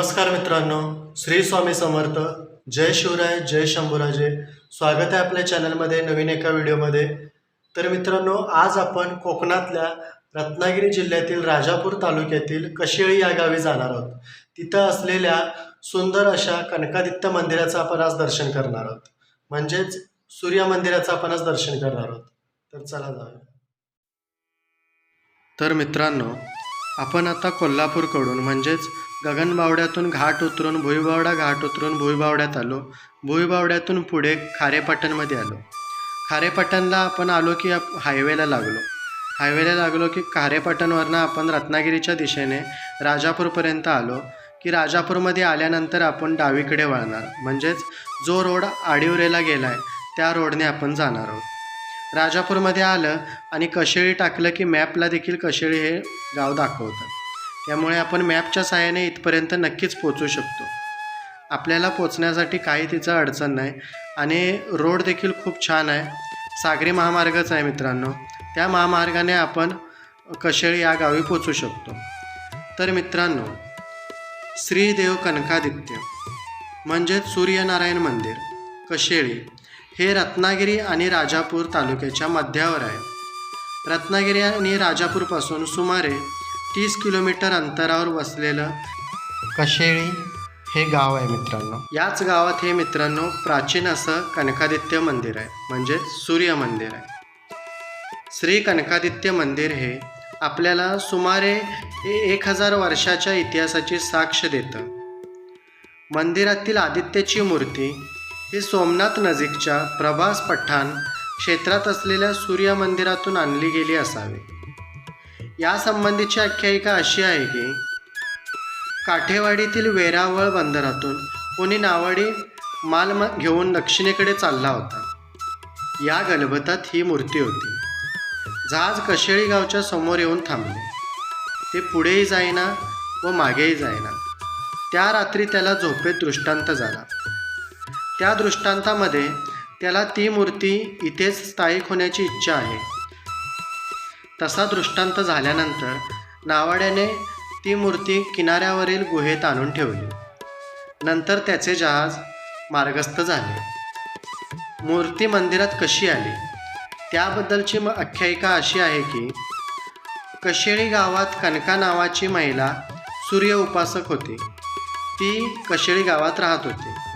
नमस्कार मित्रांनो श्री स्वामी समर्थ जय शिवराय जय शंभूराजे. स्वागत आहे आपल्या चॅनलमध्ये नवीन एका व्हिडिओमध्ये. तर मित्रांनो आज आपण कोकणातल्या रत्नागिरी जिल्ह्यातील राजापूर तालुक्यातील कशेळी या गावी जाणार आहोत. तिथं असलेल्या सुंदर अशा कनकादित्य मंदिराचं आपण आज दर्शन करणार आहोत. म्हणजेच सूर्य मंदिराचं आपण आज दर्शन करणार आहोत. तर चला जाऊया. तर मित्रांनो आपण आता कोल्हापूरकडून म्हणजेच गगनबावड्यातून घाट उतरून भुईबावडा घाट उतरून भुईबावड्यात आलो. भुईबावड्यातून पुढे खारेपाटणमध्ये आलो. खारेपाटणला आपण आलो की आप हायवेला लागलो. हायवेला लागलो की खारेपाटणवरनं आपण रत्नागिरीच्या दिशेने राजापूरपर्यंत आलो की राजापूरमध्ये आल्यानंतर आपण डावीकडे वळणार. म्हणजेच जो रोड आडिवरेला गेला आहे त्या रोडने आपण जाणार आहोत. राजापूरमध्ये आलं आणि कशेळी टाकलं की मॅपला देखील कशेळी हे गाव दाखवतं. त्यामुळे आपण मॅपच्या साहाय्याने इथपर्यंत नक्कीच पोचू शकतो. आपल्याला पोचण्यासाठी काही तिचं अडचण नाही आणि रोड देखील खूप छान आहे. सागरी महामार्गच आहे मित्रांनो. त्या महामार्गाने आपण कशेळी या गावी पोचू शकतो. तर मित्रांनो श्रीदेव कनकादित्य म्हणजेच सूर्यनारायण मंदिर कशेळी हे रत्नागिरी आणि राजापूर तालुक्याच्या मध्यावर आहे. रत्नागिरी आणि राजापूरपासून सुमारे तीस किलोमीटर अंतरावर वसलेलं कशेळी हे गाव आहे मित्रांनो. याच गावात हे मित्रांनो प्राचीन असं कनकादित्य मंदिर आहे. म्हणजेच सूर्य मंदिर आहे. श्री कनकादित्य मंदिर हे आपल्याला सुमारे एक हजार वर्षाच्या इतिहासाची साक्ष देतं. मंदिरातील आदित्यची मूर्ती ही सोमनाथ नजीकच्या प्रभास पठाण क्षेत्रात असलेल्या सूर्य मंदिरातून आणली गेली असावी. यासंबंधीची आख्यायिका अशी आहे की काठेवाडीतील वेरावळ बंदरातून कोणी नावाडी माल म- घेऊन दक्षिणेकडे चालला होता. या गलबतात ही मूर्ती होती. जहाज कशेळी गावच्या समोर येऊन थांबले. ते पुढेही जाईना व मागेही जाईना. त्या रात्री त्याला झोपेत दृष्टांत झाला. त्या दृष्टांतामध्ये त्याला ती मूर्ती इथेच स्थायिक होण्याची इच्छा आहे. तसा दृष्टांत झाल्यानंतर नावाड्याने ती मूर्ती किनाऱ्यावरील गुहेत आणून ठेवली. नंतर त्याचे जहाज मार्गस्थ झाले. मूर्ती मंदिरात कशी आली? त्याबद्दलची म आख्यायिका अशी आहे की कशेळी गावात कनका नावाची महिला सूर्य उपासक होती. ती कशेळी गावात राहत होती.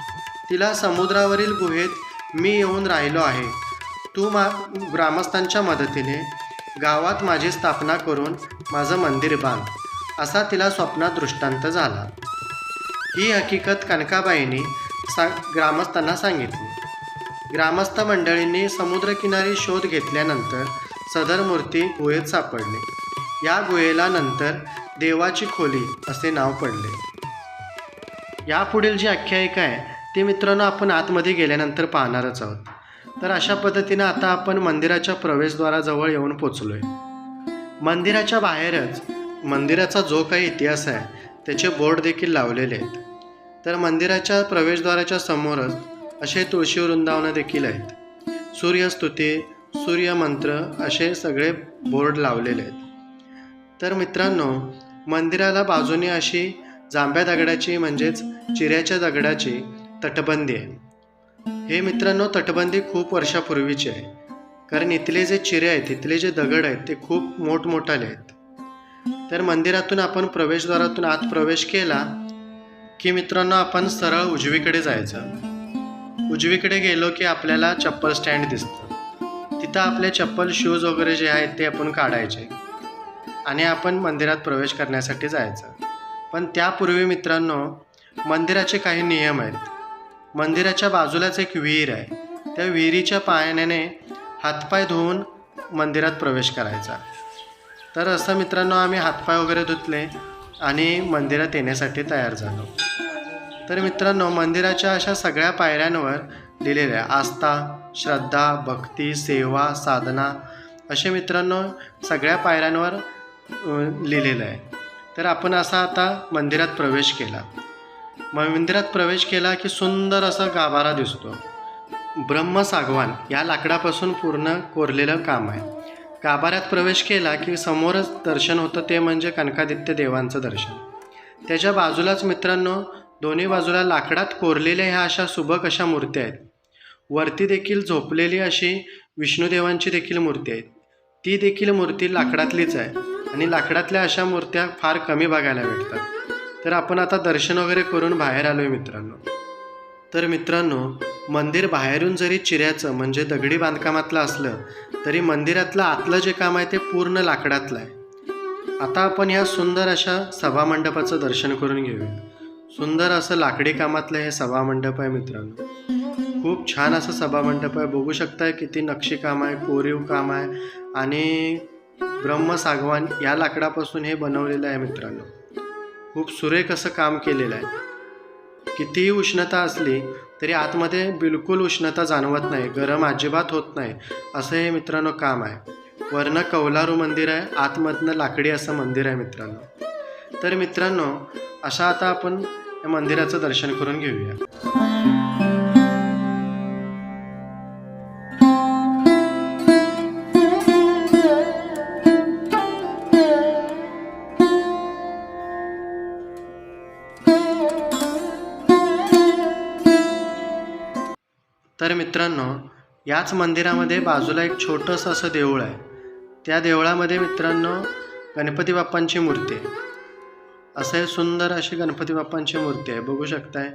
तिला समुद्रावरील गुहेत मी येऊन राहिलो आहे. तू मा ग्रामस्थांच्या मदतीने गावात माझी स्थापना करून माझं मंदिर बांध. असा तिला स्वप्नात दृष्टांत झाला. ही हकीकत कनकाबाईंनी सा ग्रामस्थांना सांगितली. ग्रामस्थ मंडळींनी समुद्रकिनारी शोध घेतल्यानंतर सदर मूर्ती गुहेत सापडली. या गुहेला नंतर देवाची खोली असे नाव पडले. यापुढील जी आख्यायिका आहे ते मित्रांनो आपण आतमध्ये गेल्यानंतर पाहणारच आहोत. तर अशा पद्धतीनं आता आपण मंदिराच्या प्रवेशद्वाराजवळ येऊन पोचलो आहे मंदिराच्या बाहेरच मंदिराचा जो काही इतिहास आहे त्याचे बोर्ड देखील लावलेले आहेत. तर मंदिराच्या प्रवेशद्वाराच्या समोरच असे तुळशी वृंदावनं देखील आहेत. सूर्यस्तुती सूर्यमंत्र असे सगळे बोर्ड लावलेले आहेत. तर मित्रांनो मंदिराला बाजूने अशी जांभ्या दगडाची म्हणजेच चिऱ्याच्या दगडाची तटबंदी आहे. हे मित्रांनो तटबंदी खूप वर्षापूर्वीची आहे. कारण इथले जे चिरे आहेत इथले जे दगड आहेत ते खूप मोठमोठाले आहेत. तर मंदिरातून आपण प्रवेशद्वारातून आत प्रवेश केला की मित्रांनो आपण सरळ उजवीकडे जायचं. उजवीकडे गेलो की आपल्याला चप्पल स्टँड दिसतं. तिथं आपले चप्पल शूज वगैरे जे आहेत ते आपण काढायचे. आणि आपण मंदिरात प्रवेश करण्यासाठी जायचं. पण त्यापूर्वी मित्रांनो मंदिराचे काही नियम आहेत. मंदिराच्या बाजूलाच एक विहीर आहे. त्या विहिरीच्या पाण्याने हातपाय धुवून मंदिरात प्रवेश करायचा. तर असं मित्रांनो आम्ही हातपाय वगैरे धुतले आणि मंदिरात येण्यासाठी तयार झालो. तर मित्रांनो मंदिराच्या अशा सगळ्या पायऱ्यांवर लिहिलेलं आहे आस्था श्रद्धा भक्ती सेवा साधना असे मित्रांनो सगळ्या पायऱ्यांवर लिहिलेलं आहे. तर आपण असा आता मंदिरात प्रवेश केला. मंदिरात प्रवेश केला की सुंदर असा गाभारा दिसतो. ब्रह्मसागवान या लाकडापासून पूर्ण कोरलेलं काम आहे. गाभाऱ्यात प्रवेश केला की समोरच दर्शन होतं ते म्हणजे कनकादित्य देवांचं दर्शन. त्याच्या बाजूलाच मित्रांनो दोन्ही बाजूला लाकडात कोरलेल्या ह्या अशा सुबक अशा मूर्त्या आहेत. वरती देखील झोपलेली अशी विष्णुदेवांची देखील मूर्ती आहे ती देखील मूर्ती लाकडातलीच आहे आणि लाकडातल्या अशा मूर्त्या फार कमी बघायला भेटतात. तर आपण आता दर्शन वगैरे करून बाहेर आलो आहे मित्रांनो. तर मित्रांनो मंदिर बाहेरून जरी चिऱ्याचं म्हणजे दगडी बांधकामातलं असलं तरी मंदिरातलं आतलं जे काम आहे ते पूर्ण लाकडातलं आहे. आता आपण ह्या सुंदर अशा सभामंडपाचं दर्शन करून घेऊया. सुंदर असं लाकडी कामातलं हे सभामंडप आहे मित्रांनो. खूप छान असं सभामंडप आहे. बघू शकताय किती नक्षीकाम आहे कोरीव काम आहे आणि ब्रह्मसागवान या लाकडापासून हे बनवलेलं आहे मित्रांनो. खूप सुरेख असं काम केलेलं आहे. कितीही उष्णता असली तरी आतमध्ये बिलकुल उष्णता जाणवत नाही गरम अजिबात होत नाही असं हे मित्रांनो काम आहे. वरनं कौलारू मंदिर आहे आतमधनं लाकडी असं मंदिर आहे मित्रांनो. तर मित्रांनो अशा आता आपण या मंदिराचं दर्शन करून घेऊया. मित्रांनो याच मंदिरामध्ये बाजूला एक छोटंसं असं देऊळ आहे. त्या देवळामध्ये मित्रांनो गणपती बाप्पांची मूर्ती आहे. असं सुंदर अशी गणपती बाप्पांची मूर्ती आहे. बघू शकताय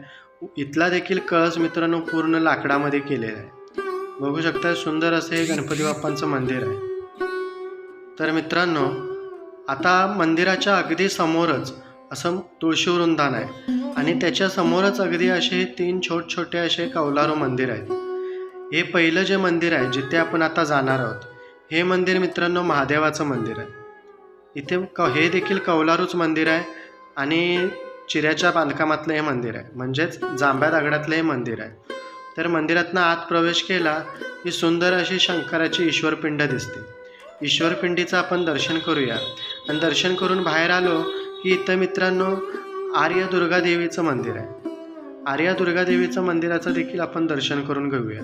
इथला देखील कळस मित्रांनो पूर्ण लाकडामध्ये केलेला आहे. बघू शकताय सुंदर असं हे गणपती बाप्पांचं मंदिर आहे. तर मित्रांनो आता मंदिराच्या अगदी समोरच असं तुळशी वृंदान आहे. आणि त्याच्या समोरच अगदी असे तीन छोट छोटे असे कौलारू मंदिर आहेत. हे पहिलं जे मंदिर आहे जिथे आपण आता जाणार आहोत हे मंदिर मित्रांनो महादेवाचं मंदिर आहे. इथे क हे देखील कौलारूच मंदिर आहे आणि चिऱ्याच्या बांधकामातलं हे मंदिर आहे. म्हणजेच जांभ्या दगडातलं हे मंदिर आहे. तर मंदिरातनं आत प्रवेश केला की सुंदर अशी शंकराची ईश्वरपिंड दिसते. ईश्वरपिंडीचं आपण दर्शन करूया. आणि दर्शन करून बाहेर आलो की इथं मित्रांनो आर्य दुर्गा देवीचं मंदिर आहे. आर्या दुर्गा देवीचं मंदिराचं देखील आपण दर्शन करून घेऊया.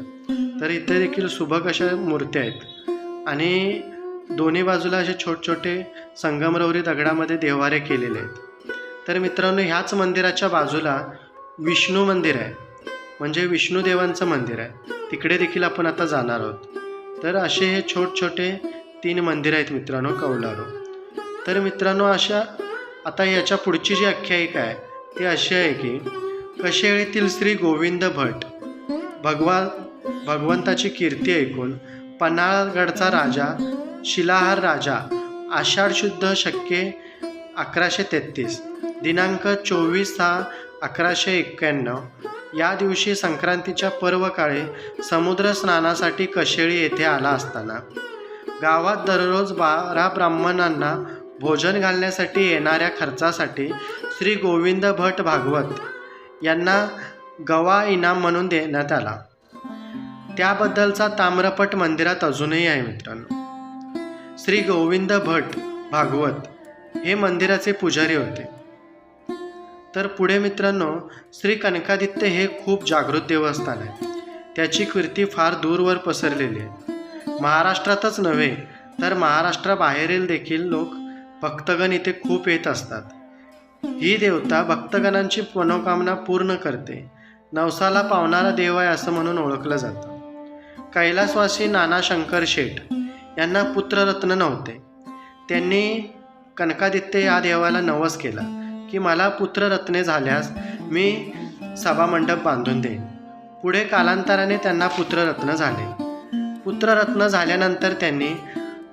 तर इथे देखील सुबक अशा मूर्त्या आहेत. आणि दोन्ही बाजूला असे छोट छोटे संगमरवरी दगडामध्ये देवारे केलेले आहेत. तर मित्रांनो ह्याच मंदिराच्या बाजूला विष्णू मंदिर आहे. म्हणजे विष्णुदेवांचं मंदिर आहे. तिकडे देखील आपण आता जाणार आहोत. तर असे हे छोट छोटे तीन मंदिरं आहेत मित्रांनो कौलारो. तर मित्रांनो अशा आता याच्या पुढची जी आख्यायिका आहे ती अशी आहे की कशेळीतील श्री गोविंद भट. भगवा भगवंताची कीर्ती ऐकून पन्हाळगडचा राजा शिलाहार राजा आषाढ शुद्ध शक्य अकराशे तेहतीस दिनांक चोवीस सहा अकराशे एक्क्याण्णव या दिवशी संक्रांतीच्या पर्वकाळी समुद्र स्नानासाठी कशेळी येथे आला असताना. गावात दररोज बारा ब्राह्मणांना भोजन घालण्यासाठी येणाऱ्या खर्चासाठी श्री गोविंद भट भागवत यांना गवा इनाम म्हणून देण्यात आला. त्याबद्दलचा ताम्रपट मंदिरात अजूनही आहे मित्रांनो. श्री गोविंद भट भागवत हे मंदिराचे पुजारी होते. तर पुढे मित्रांनो श्री कनकादित्य हे खूप जागृत देवस्थान आहे. त्याची कीर्ती फार दूरवर पसरलेली आहे. महाराष्ट्रातच नव्हे तर महाराष्ट्राबाहेरील देखील लोक भक्तगण इथे खूप येत असतात. ही देवता भक्तगणांची मनोकामना पूर्ण करते. नवसाला पावणारा देव आहे असं म्हणून ओळखलं जातं. कैलासवासी नाना शंकर शेठ यांना पुत्ररत्न नव्हते. त्यांनी कनकादित्य या देवाला नवस केला की मला पुत्ररत्ने झाल्यास मी सभामंडप बांधून देईन. पुढे कालांतराने त्यांना पुत्ररत्न झाले. पुत्ररत्न झाल्यानंतर त्यांनी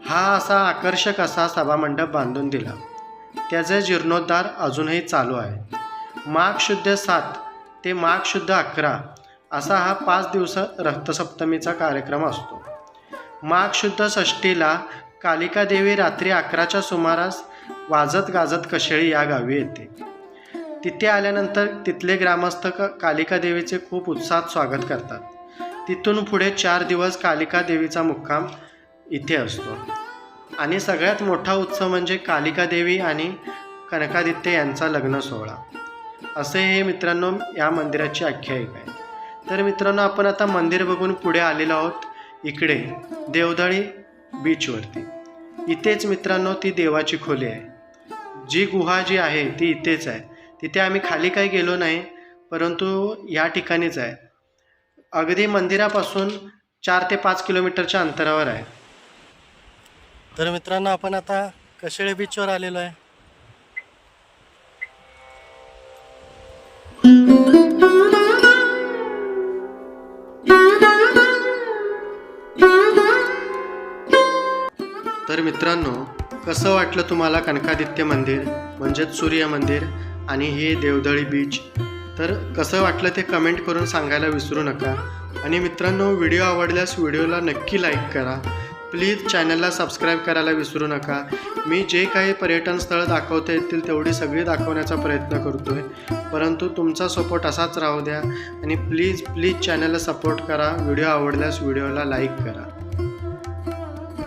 हा असा आकर्षक असा सभामंडप बांधून दिला. त्याचे जीर्णोद्धार अजूनही चालू आहे. माघ शुद्ध सात ते माघ शुद्ध अकरा असा हा पाच दिवस रक्तसप्तमीचा कार्यक्रम असतो. माघ शुद्ध षष्टीला कालिका देवी रात्री अकराच्या सुमारास वाजत गाजत कशेळी या गावी येते. तिथे आल्यानंतर तिथले ग्रामस्थ कालिकादेवीचे कालिका देवीचे खूप उत्साहात स्वागत करतात. तिथून पुढे चार दिवस कालिका देवीचा मुक्काम इथे असतो. आणि सगळ्यात मोठा उत्सव म्हणजे कालिका देवी आणि कनकादित्य यांचा लग्न सोहळा. असे हे मित्रांनो या मंदिराची आख्यायिका आहे. तर मित्रांनो आपण आता मंदिर बघून पुढे आलेलो आहोत. इकडे देवदळी बीचवरती इथेच मित्रांनो ती देवाची खोली आहे. जी गुहा जी आहे ती इथेच आहे. तिथे आम्ही खाली काही गेलो नाही परंतु या ठिकाणीच आहे. अगदी मंदिरापासून चार ते पाच किलोमीटरच्या अंतरावर आहे. तर मित्रांनो आपण आता कशेळे बीचवर आलेलो आहे. तर मित्रांनो कसं वाटलं तुम्हाला कनकादित्य मंदिर म्हणजेच सूर्य मंदिर आणि हे देवदळी बीच तर कसं वाटलं ते कमेंट करून सांगायला विसरू नका. आणि मित्रांनो व्हिडिओ आवडल्यास व्हिडिओला नक्की लाईक करा. प्लीज चॅनलला सबस्क्राईब करायला विसरू नका. मी जे काही पर्यटन स्थळं दाखवता येतील तेवढी सगळी दाखवण्याचा प्रयत्न करतो आहे परंतु तुमचा सपोर्ट असाच राहू द्या आणि प्लीज प्लीज चॅनलला सपोर्ट करा. व्हिडिओ आवडल्यास व्हिडिओला लाईक करा.